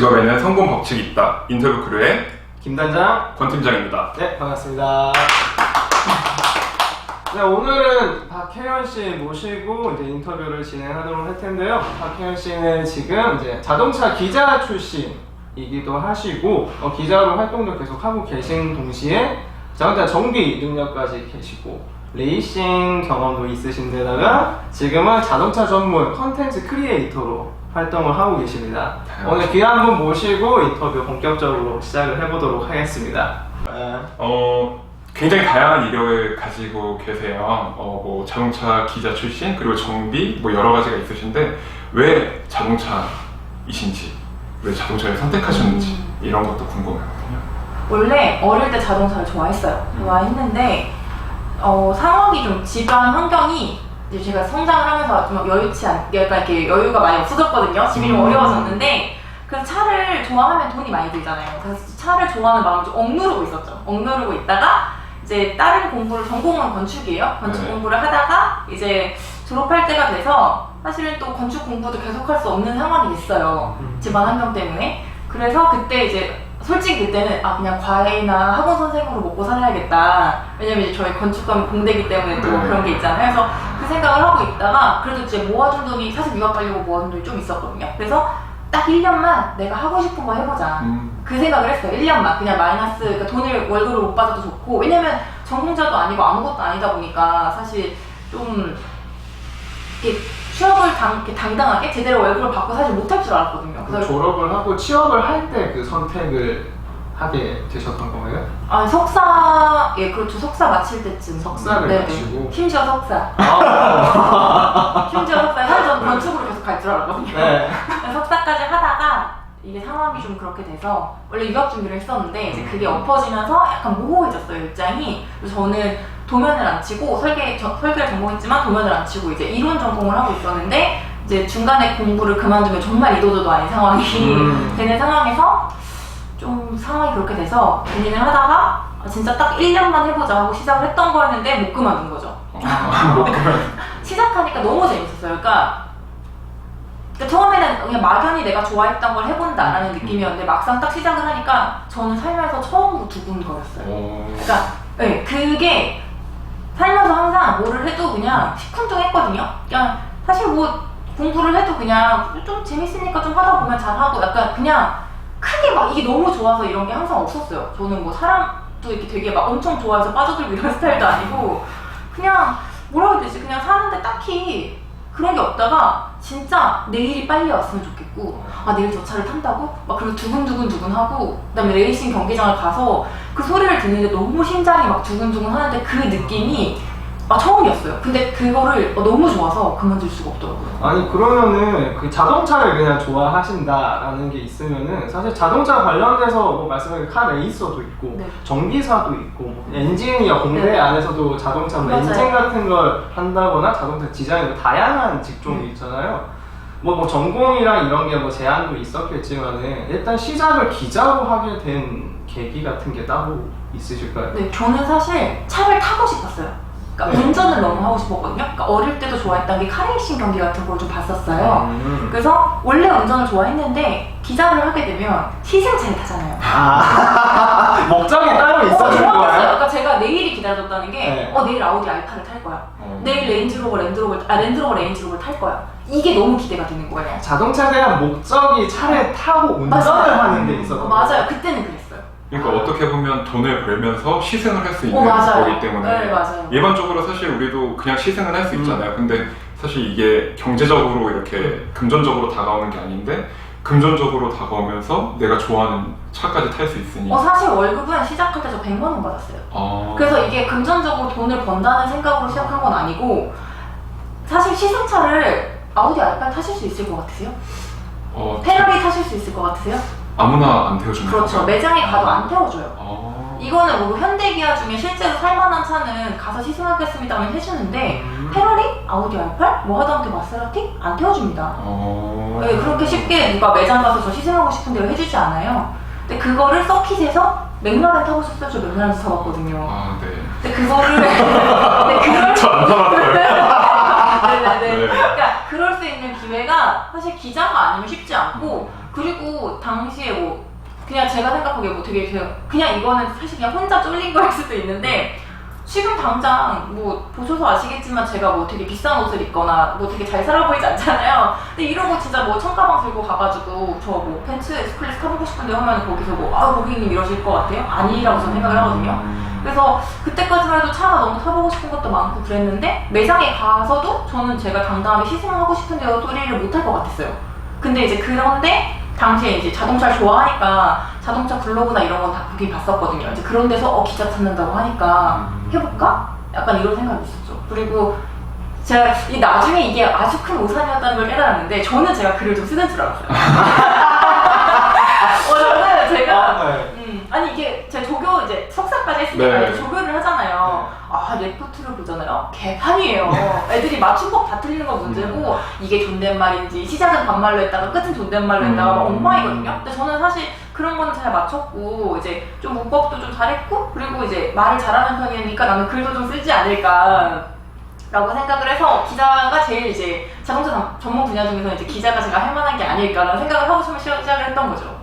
직업에는 성공 법칙이 있다. 인터뷰 크루의 김 단장. 권 팀장입니다. 네, 반갑습니다. 네, 오늘은 박혜연 씨 모시고 이제 인터뷰를 진행하도록 할 텐데요. 박혜연 씨는 지금 이제 자동차 기자 출신이기도 하시고 어, 기자로 활동도 계속 하고 계신 동시에 자동차 정비 능력까지 계시고 레이싱 경험도 있으신 데다가 지금은 자동차 전문 컨텐츠 크리에이터로 활동을 하고 계십니다. 오늘 귀한 분 모시고 인터뷰 본격적으로 시작을 해보도록 하겠습니다. 네. 어, 굉장히 다양한 이력을 가지고 계세요. 어, 뭐 자동차 기자 출신 그리고 정비 뭐 여러 가지가 있으신데 왜 자동차이신지 왜 자동차를 선택하셨는지 이런 것도 궁금하거든요. 원래 어릴 때 자동차를 좋아했어요. 좋아했는데 어, 상황이 좀 집안 환경이 이제 제가 성장을 하면서 좀 여유치 않, 약간 이렇게 여유가 많이 없어졌거든요. 집이 좀 음. 어려워졌는데 그래서 차를 좋아하면 돈이 많이 들잖아요. 그래서 차를 좋아하는 마음을 좀 억누르고 있었죠. 억누르고 있다가 이제 다른 공부를 전공은 건축이에요. 건축 네. 공부를 하다가 이제 졸업할 때가 돼서 사실은 또 건축 공부도 계속할 수 없는 상황이 됐어요. 음. 집안 환경 때문에. 그래서 그때 이제 솔직히 그때는 아 그냥 과외나 학원 선생으로 먹고 살아야겠다. 왜냐면 이제 저희 건축관 공대기 때문에 또 네. 그런 게 있잖아요. 그래서 그 생각을 하고 있다가 그래도 이제 모아둔 돈이 사실 유학 가려고 모아둔 돈이 좀 있었거든요. 그래서 딱 1년만 내가 하고 싶은 거 해보자. 음, 그 생각을 했어요. 1년만. 그냥 마이너스, 그러니까 돈을 월급을 못 받아도 좋고. 왜냐면 전공자도 아니고 아무것도 아니다 보니까 사실 좀 이렇게 취업을 당, 이렇게 당당하게 제대로 월급을 받고 사실 못할 줄 알았거든요. 그 그래서 졸업을 하고 취업을 할 때 그 선택을 하게 되셨던 거예요? 아, 석사, 예, 그렇죠. 석사 마칠 때쯤. 석사를 네네. 마치고. 심지어 석사. 아, 심지어 석사. 사실 저는 건축으로 계속 갈 줄 알았거든요. 네. 석사까지 하다가 이게 상황이 좀 그렇게 돼서 원래 유학 준비를 했었는데 이제 그게 엎어지면서 약간 모호해졌어요 입장이 그래서 저는 도면을 안 치고 설계 저- 설계를 전공했지만 도면을 안 치고 이제 이론 전공을 하고 있었는데 이제 중간에 공부를 그만두면 정말 이도저도 아닌 상황이 음. 되는 상황에서 좀 상황이 그렇게 돼서 고민을 하다가 아, 진짜 딱 1년만 해보자 하고 시작을 했던 거였는데 못 그만둔 거죠. 어, 시작하니까 너무 재밌었어요. 그러니까, 그러니까 처음에는 그냥 막연히 내가 좋아했던 걸 해본다라는 느낌이었는데 막상 딱 시작을 하니까 저는 살면서 처음으로 두근거렸어요. 어, 그러니까 네, 그게 살면서 항상 뭐를 해도 그냥 시큰둥했거든요. 그냥 사실 뭐 공부를 해도 그냥 좀 재밌으니까 좀 하다 보면 잘하고 약간 그냥 크게 막 이게 너무 좋아서 이런 게 항상 없었어요. 저는 뭐 사람도 이렇게 되게 막 엄청 좋아해서 빠져들고 이런 스타일도 아니고 그냥 뭐라고 해야 되지? 그냥 사는데 딱히 그런 게 없다가 진짜 내일이 빨리 왔으면 좋겠고 아 내일 저 차를 탄다고? 막 그리고 두근두근 두근 하고 그다음에 레이싱 경기장을 가서 그 소리를 듣는데 너무 심장이 막 두근두근 하는데 그 느낌이 아 처음이었어요. 근데 그거를 너무 좋아서 그만둘 수가 없더라고요. 아니 그러면은 그 자동차를 그냥 좋아하신다라는 게 있으면은 사실 자동차 관련돼서 뭐 말씀하신 카 레이서도 있고 네. 정비사도 있고 뭐 엔지니어 공대 네. 안에서도 자동차 뭐 맞아요. 엔진 같은 걸 한다거나 자동차 디자인 뭐 다양한 직종이 음. 있잖아요. 뭐, 뭐 전공이랑 이런 게 뭐 제한도 있었겠지만은 일단 시작을 기자로 하게 된 계기 같은 게 따로 있으실까요? 네, 저는 사실 차를 타고 싶었어요. 그러니까 네. 운전을 너무 하고 싶었거든요. 그러니까 어릴 때도 좋아했던 게 카레이싱 경기 같은 걸 좀 봤었어요. 음. 그래서 원래 운전을 좋아했는데 기자를 하게 되면 시승차를 타잖아요. 아 목적이 따로 어, 있었던 정확했어요. 거예요? 그러니까 제가 내일이 기다려졌다는 게, 네. 어, 내일 아우디 알파를 탈 거야. 어. 내일 레인지로버 랜드로버, 아, 랜드로버 레인지로버를 탈 거야. 이게 너무 기대가 되는 거예요. 자동차에 대한 목적이 차를 타고 운전을 맞아요. 하는 데 어, 있었던 맞아요. 그때는 그랬어요. 그러니까 어떻게 보면 돈을 벌면서 시승을 할 수 있는 어, 맞아요. 거기 때문에 네, 맞아요. 일반적으로 사실 우리도 그냥 시승을 할수 음. 있잖아요. 근데 사실 이게 경제적으로 이렇게 금전적으로 다가오는 게 아닌데 금전적으로 다가오면서 내가 좋아하는 차까지 탈 수 있으니. 어, 사실 월급은 시작할 때 저 100만 원 받았어요. 아. 그래서 이게 금전적으로 돈을 번다는 생각으로 시작한 건 아니고, 사실 시승차를 아우디 알파 타실 수 있을 것 같으세요? 어, 페라리 타실 수 있을 것 같으세요? 아무나 안 태워주는 그렇죠. 매장에 가도 안 태워줘요. 아. 이거는 뭐 현대기아 중에 실제로 살만한 차는 가서 시승하겠습니다 하면 해주는데 음. 페라리, 아우디 R8, 뭐 하다못해 마세라티 안 태워줍니다. 어. 네, 그렇게 쉽게 누가 매장 가서 저 시승하고 싶은데 해주지 않아요. 근데 그거를 서킷에서 맥라렌 타고 싶어서 저 맥라렌 타봤거든요. 아, 네. 근데 그거를 근데 그럴 저안 타봤어요. 네네네. 네. 그러니까 그럴 수 있는 기회가 사실 기자가 아니면 쉽지 않고 그리고 당시에 뭐 그냥 제가 생각하기에 뭐 되게 그냥, 그냥 이거는 사실 그냥 혼자 쫄린 거일 수도 있는데 지금 당장 뭐 보셔서 아시겠지만 제가 뭐 되게 비싼 옷을 입거나 뭐 되게 잘 살아 보이지 않잖아요. 근데 이러고 진짜 뭐 청가방 들고 가가지고 저뭐 벤츠 에스클래스 타보고 싶은데 하면 거기서 뭐 아 고객님 이러실 것 같아요? 아니라고 저는 생각을 하거든요. 그래서 그때까지만 해도 차가 너무 타보고 싶은 것도 많고 그랬는데 매장에 가서도 저는 제가 당당하게 시승하고 싶은데요 소리를 못 할 것 같았어요. 근데 이제 그런데 당시에 이제 자동차를 좋아하니까 자동차 블로그나 이런 건 다 보긴 봤었거든요. 이제 그런 데서 어 기자 찾는다고 하니까 해볼까? 약간 이런 생각이 있었죠. 그리고 제가 이 나중에 이게 아주 큰 오산이었다는 걸 깨달았는데 저는 제가 글을 좀 쓰는 줄 알았어요. 어, 저는 제가 아, 네. 음, 아니 이게 제가 조교 이제 석사까지 했으니까 네. 이제 조교 를 하잖아요. 아 레포트를 보잖아요. 개판이에요. 애들이 맞춤법 다 틀리는 건 문제고 이게 존댓말인지 시작은 반말로 했다가 끝은 존댓말로 했다가 막 음. 엉망이거든요. 근데 저는 사실 그런 거는 잘 맞췄고 이제 좀 문법도 좀 잘했고 그리고 이제 말을 잘하는 편이니까 나는 글도 좀 쓰지 않을까. 라고 생각을 해서 기자가 제일 이제 자동차 전- 전문 분야 중에서 이제 기자가 제가 할 만한 게 아닐까라는 생각을 하고 처음에 시작을 했던 거죠.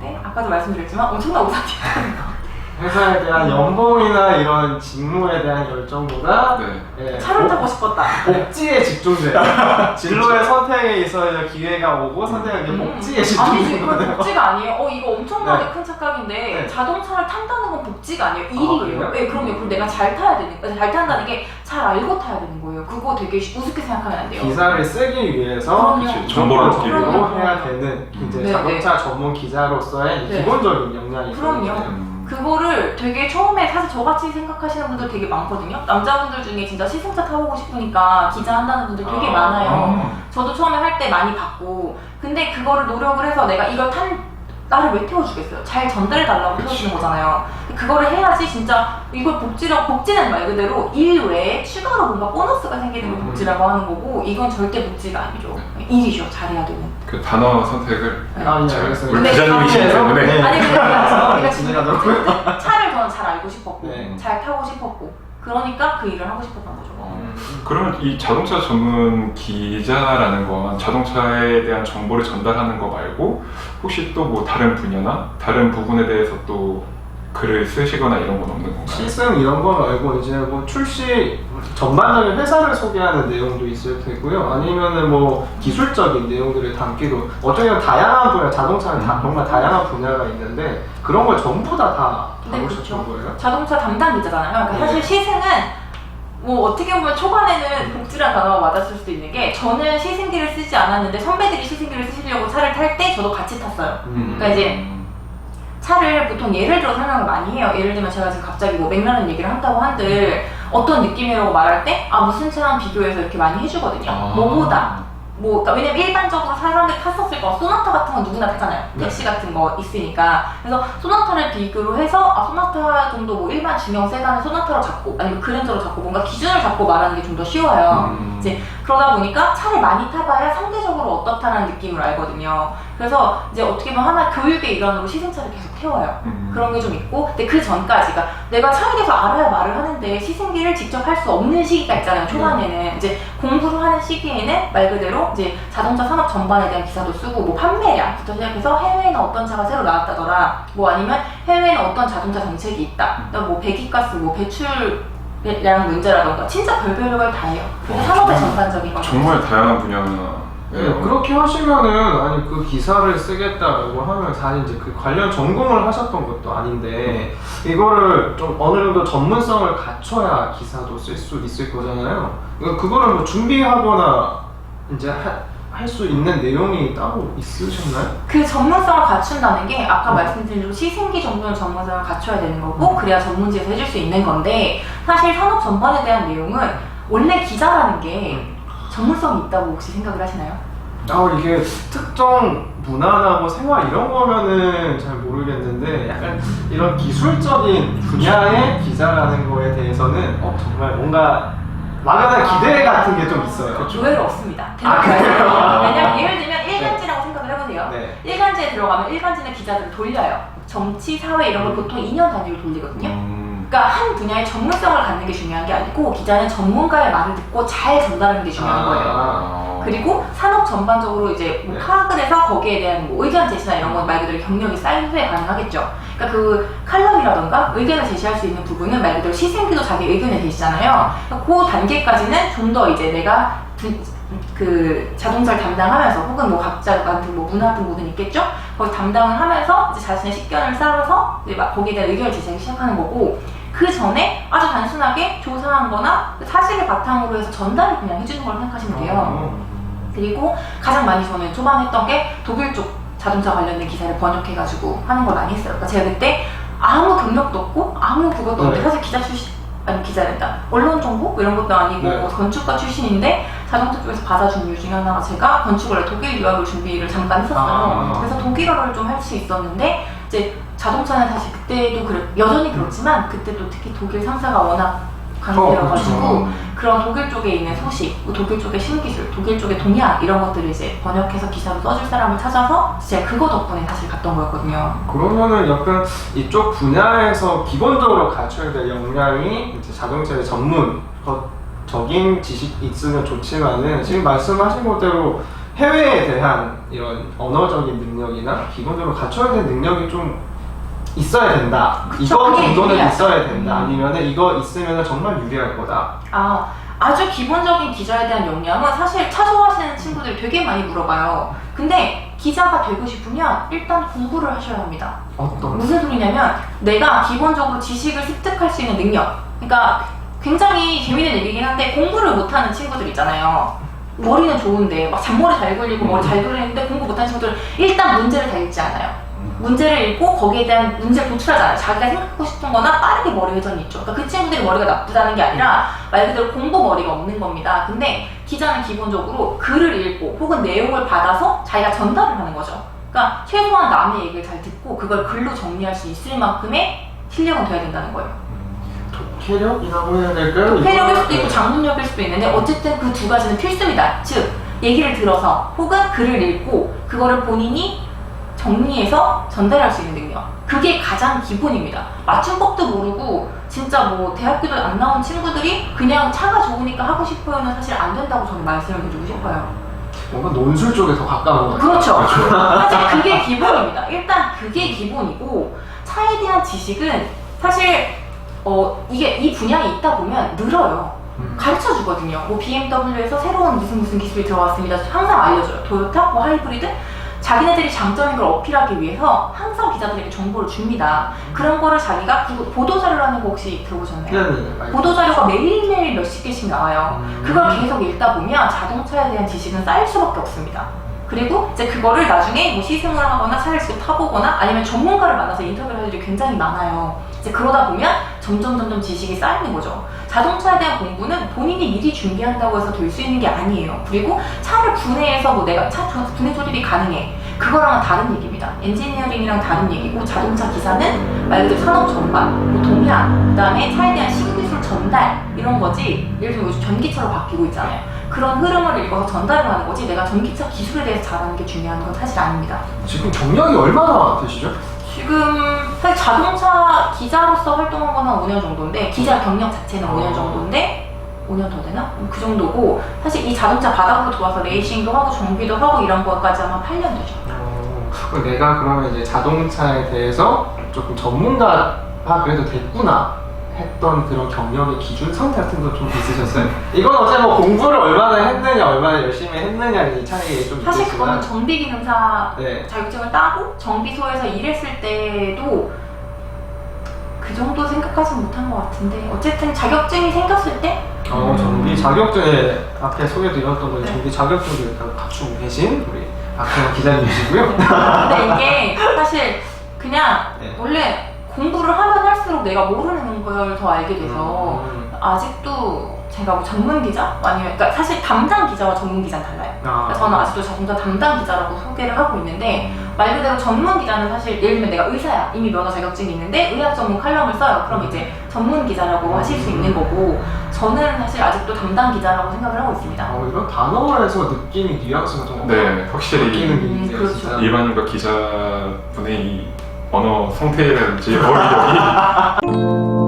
네, 아까도 말씀드렸지만 엄청난 오산이었던 회사에 대한 연봉이나 이런 직무에 대한 열정보다 네. 예, 차를 타고 싶었다. 복지에 집중돼. 진로의 선택에 있어서 기회가 오고 선택하기 음. 복지에 아니 집중되는 거예요. 복지가 아니에요. 어 이거 엄청나게 네. 큰 착각인데 네. 자동차를 탄다는 건 복지가 아니에요. 일이에요. 그래요? 네, 그럼요. 그럼 내가 잘 타야 되는 잘 탄다는 게 잘 알고 타야 되는 거예요. 그거 되게 우습게 생각하면 안 돼요. 기사를 쓰기 위해서 그럼요. 그치, 정보를 얻기 정보를 위해서. 얻고 해야 되는 이제 네, 자동차 전문 기자로서의 네. 기본적인 역량이 그럼요. 있거든요. 음. 그거를 되게 처음에 사실 저같이 생각하시는 분들 되게 많거든요. 남자분들 중에 진짜 시승차 타보고 싶으니까 기자 한다는 분들 되게 아. 많아요. 저도 처음에 할 때 많이 봤고 근데 그거를 노력을 해서 내가 이걸 탄 나를 왜 태워주겠어요? 잘 전달해 달라고. 태워주는 거잖아요. 그거를 해야지 진짜 이걸 복지라고 복지는 말 그대로 일 외에 추가로 뭔가 보너스가 생기는 걸 음. 복지라고 하는 거고 이건 절대 복지가 아니죠. 일이죠. 잘해야 되는. 그 단어 선택을 아, 예, 잘- 알겠어요. 우리 아, 때문에 네. 아니 근데 그래서 우리가 진행하도록 지금 차를 저는 잘 알고 싶었고 네. 잘 타고 싶었고 그러니까 그 일을 하고 싶었던 거죠. 어, 그러면 이 자동차 전문 기자라는 건 자동차에 대한 정보를 전달하는 거 말고 혹시 또 뭐 다른 분야나 다른 부분에 대해서 또 글을 쓰시거나 이런 건 없는 건가요? 시승 이런 거 말고 이제 뭐 출시 전반적인 회사를 소개하는 내용도 있을 테고요. 아니면은 뭐 기술적인 내용들을 담기도 어쩌면 다양한 분야, 자동차는 다 정말 다양한 분야가 있는데 그런 걸 전부 다다 네, 다루셨던 그렇죠. 거예요? 자동차 담당 기자잖아요. 그러니까 네. 사실 시승은 뭐 어떻게 보면 초반에는 복지란 단어가 맞았을 수도 있는 게 저는 시승기를 쓰지 않았는데 선배들이 시승기를 쓰시려고 차를 탈 때 저도 같이 탔어요. 음. 그러니까 이제 차를 보통 예를 들어 설명을 많이 해요. 예를 들면 제가 지금 갑자기 뭐 맥라렌 얘기를 한다고 한들 어떤 느낌이라고 말할 때 아 무슨 차랑 비교해서 이렇게 많이 해주거든요. 아. 뭐보다 뭐 그러니까 왜냐면 일반적으로 사람들이 탔었을 거 소나타 같은 건 누구나 타잖아요. 네. 택시 같은 거 있으니까 그래서 소나타를 비교로 해서 아 소나타 정도 뭐 일반 중형 세단을 소나타로 잡고 아니면 그랜저로 잡고 뭔가 기준을 잡고 말하는 게 좀 더 쉬워요. 음. 이제 그러다 보니까 차를 많이 타봐야 상대적으로 어떻다는 느낌을 알거든요. 그래서 이제 어떻게 보면 하나 교육의 일환으로 시승차를 계속 태워요. 음. 그런 게 좀 있고, 근데 그 전까지가 내가 차에 대해서 알아야 말을 하는데 시승기를 직접 할 수 없는 시기가 있잖아요. 초반에는 이제 공부를 하는 시기에는 말 그대로 이제 자동차 산업 전반에 대한 기사도 쓰고 뭐 판매량부터 시작해서 해외에는 어떤 차가 새로 나왔다더라. 뭐 아니면 해외에는 어떤 자동차 정책이 있다. 그다음 뭐 배기가스 뭐 배출 량 문제라던가 진짜 별별 걸다 해요. 와, 산업의 정말- 전반적인 거. 정말 다양한 분야나 네, 그렇게 하시면은 아니 그 기사를 쓰겠다라고 하면 사실 이제 그 관련 전공을 하셨던 것도 아닌데 이거를 좀 어느 정도 전문성을 갖춰야 기사도 쓸 수 있을 거잖아요. 그러니까 그거를 뭐 준비하거나 이제 할 수 있는 내용이 따로 있으셨나요? 그 전문성을 갖춘다는 게 아까 말씀드린 대로 시승기 정도는 전문성을 갖춰야 되는 거고 그래야 전문지에서 해줄 수 있는 건데 사실 산업 전반에 대한 내용은 원래 기자라는 게 전문성이 있다고 혹시 생각을 하시나요? 아 이게 특정 문화나 뭐 생활 이런 거면은 잘 모르겠는데 약간 이런 기술적인 분야의 기자라는 거에 대해서는 어, 정말 뭔가 막연한 기대 같은 게 좀 있어요. 의외로 없습니다. 아, 그래요? 왜냐면 예를 들면 일간지라고 생각을 해보세요. 네. 일간지에 들어가면 일간지는 기자들을 돌려요. 정치, 사회 이런 걸 보통 2년 단위로 돌리거든요. 음. 그러니까 한 분야의 전문성을 갖는 게 중요한 게 아니고 기자는 전문가의 말을 듣고 잘 전달하는 게 중요한 거예요. 아. 그리고 산업 전반적으로 이제 뭐 네. 파악을 해서 거기에 대한 뭐 의견 제시나 이런 건 말 그대로 경력이 쌓인 후에 가능하겠죠. 그러니까 그 칼럼이라던가 의견을 제시할 수 있는 부분은 말 그대로 시생기도 자기 의견을 제시잖아요. 그러니까 그 단계까지는 좀 더 이제 내가 부- 그 자동차를 담당하면서 혹은 뭐 각자 같은 뭐 문화 같은 부분 있겠죠? 거기 담당을 하면서 이제 자신의 식견을 쌓아서 이제 막 거기에 대한 의견을 제시하기 시작하는 거고 그 전에 아주 단순하게 조사한 거나 사실을 바탕으로 해서 전달을 그냥 해주는 걸 생각하시면 돼요. 어. 그리고 가장 많이 저는 초반 했던 게 독일 쪽 자동차 관련된 기사를 번역해가지고 하는 걸 많이 했어요. 그러니까 제가 그때 아무 경력도 없고 아무 그것도 없는데 네. 사실 기자 출신 아니 기자된다 언론 정보 이런 것도 아니고 네. 건축가 출신인데 자동차 쪽에서 받아준 이유 중에 하나가 제가 건축을 독일 유학을 준비를 잠깐 했었어요. 아. 그래서 독일어를 좀 할 수 있었는데 이제 자동차는 사실 그때도 그래 여전히 그렇지만 그때도 특히 독일 상사가 워낙 강해여가지고 그렇죠. 그런 독일 쪽에 있는 소식, 뭐 독일 쪽의 신기술, 독일 쪽의 동향 이런 것들을 이제 번역해서 기사로 써줄 사람을 찾아서 제가 그거 덕분에 사실 갔던 거였거든요. 그러면은 약간 이쪽 분야에서 기본적으로 갖춰야 될 역량이 이제 자동차의 전문 적인 지식이 있으면 좋지만은 지금 말씀하신 것대로 해외에 대한 이런 언어적인 능력이나 기본적으로 갖춰야 될 능력이 좀 있어야 된다. 그쵸, 이거 그게 정도는 유리하죠. 있어야 된다. 음. 아니면은 이거 있으면 정말 유리할 거다. 아, 아주 기본적인 기자에 대한 역량은 사실 차조하시는 친구들이 되게 많이 물어봐요. 근데 기자가 되고 싶으면 일단 공부를 하셔야 합니다. 어떤? 무슨 소리냐면 내가 기본적으로 지식을 습득할 수 있는 능력. 그러니까 굉장히 재밌는 얘기긴 한데 공부를 못하는 친구들 있잖아요. 머리는 좋은데 막 잔머리 잘 굴리고 머리 잘 그리는데 공부 못하는 친구들은 일단 문제를 다 읽지 않아요. 문제를 읽고 거기에 대한 문제를 도출하지 않아요. 자기가 생각하고 싶은 거나 빠르게 머리 회전이 있죠. 그러니까 그 친구들이 머리가 나쁘다는 게 아니라 말 그대로 공부 머리가 없는 겁니다. 근데 기자는 기본적으로 글을 읽고 혹은 내용을 받아서 자기가 전달을 하는 거죠. 그러니까 최소한 남의 얘기를 잘 듣고 그걸 글로 정리할 수 있을 만큼의 실력은 돼야 된다는 거예요. 독해력이라고 해야 될까요? 회력일 수도 네. 있고 장문력일 수도 있는데 어쨌든 그 두 가지는 필수입니다. 즉 얘기를 들어서 혹은 글을 읽고 그거를 본인이 정리해서 전달할 수 있는 능력. 그게 가장 기본입니다. 맞춤법도 모르고 진짜 뭐 대학교도 안 나온 친구들이 그냥 차가 좋으니까 하고 싶어요는 사실 안 된다고 저는 말씀을 드리고 싶어요. 뭔가 논술 쪽에 더 가까운 것 같아요. 그렇죠. 사실 그게 기본입니다. 일단 그게 기본이고 차에 대한 지식은 사실 어 이게 이 분야에 있다 보면 늘어요. 음. 가르쳐 주거든요. 뭐 BMW에서 새로운 무슨 무슨 기술이 들어왔습니다. 항상 알려줘요. 토요타, 뭐 하이브리드. 자기네들이 장점인 걸 어필하기 위해서 항상 기자들에게 정보를 줍니다. 그런 거를 자기가 보도자료라는 거 혹시 들어보셨나요? 네. 보도자료가 매일매일 몇십 개씩 나와요. 음. 그걸 계속 읽다 보면 자동차에 대한 지식은 쌓일 수밖에 없습니다. 그리고 이제 그거를 나중에 뭐 시승을 하거나 차를 직접 타보거나 아니면 전문가를 만나서 인터뷰를 할 일이 굉장히 많아요. 이제 그러다 보면 점점 점점 지식이 쌓이는 거죠. 자동차에 대한 공부는 본인이 미리 준비한다고 해서 될 수 있는 게 아니에요. 그리고 차를 분해해서 뭐 내가 차 조- 분해 조립이 가능해. 그거랑은 다른 얘기입니다. 엔지니어링이랑 다른 얘기고 자동차 기사는 말 그대로 산업 전반, 뭐 동향, 그다음에 차에 대한 신기술 전달 이런 거지. 예를 들면 요즘 전기차로 바뀌고 있잖아요. 그런 흐름을 읽어서 전달을 하는 거지. 내가 전기차 기술에 대해서 잘하는 게 중요한 건 사실 아닙니다. 지금 경력이 얼마나 되시죠? 지금 사실 자동차 기자로서 활동한 건 한 5년 정도인데 기자 경력 자체는 5년 정도인데 5년 더 되나? 그 정도고 사실 이 자동차 바닥으로 들어와서 레이싱도 하고 정비도 하고 이런 거까지 아마 8년 되죠. 어, 그럼 내가 그러면 이제 자동차에 대해서 조금 전문가가 그래도 됐구나 했던 그런 경력의 기준선 같은 거 좀 있으셨어요? 이건 어차피 뭐 공부를 얼마나 했느냐, 얼마나 열심히 했느냐 이 차이가 좀 사실 그거는 있겠지만 정비 기능사 네. 자격증을 따고 정비소에서 일했을 때도 그 정도 생각하지 못한 것 같은데 어쨌든 자격증이 생겼을 때 어, 정비 자격증에 앞에 소개드렸던 거 네. 정비 자격증도 일단 갖추고 계신 우리 박혜영 기자님이시고요. 근데 이게 사실 그냥 네. 원래 공부를 하면 할수록 내가 모르는 걸 더 알게 돼서 음. 아직도 제가 뭐 전문 기자 아니면 그러니까 사실 담당 기자와 전문 기자는 달라요. 아. 그래서 저는 아직도 자동차 담당 기자라고 소개를 하고 있는데 말 그대로 전문 기자는 사실 예를 들면 내가 의사야 이미 면허 자격증이 있는데 의학 전문 칼럼을 써요. 그럼 이제 전문 기자라고 하실 수 있는 거고 저는 사실 아직도 담당 기자라고 생각을 하고 있습니다. 어, 이런 단어에서 느낌이 뉘앙스가 좀 네, 확실히 게 음, 있네요, 그렇죠. 진짜. 일반인과 기자분의 이 언어 성태라든지 어휘력이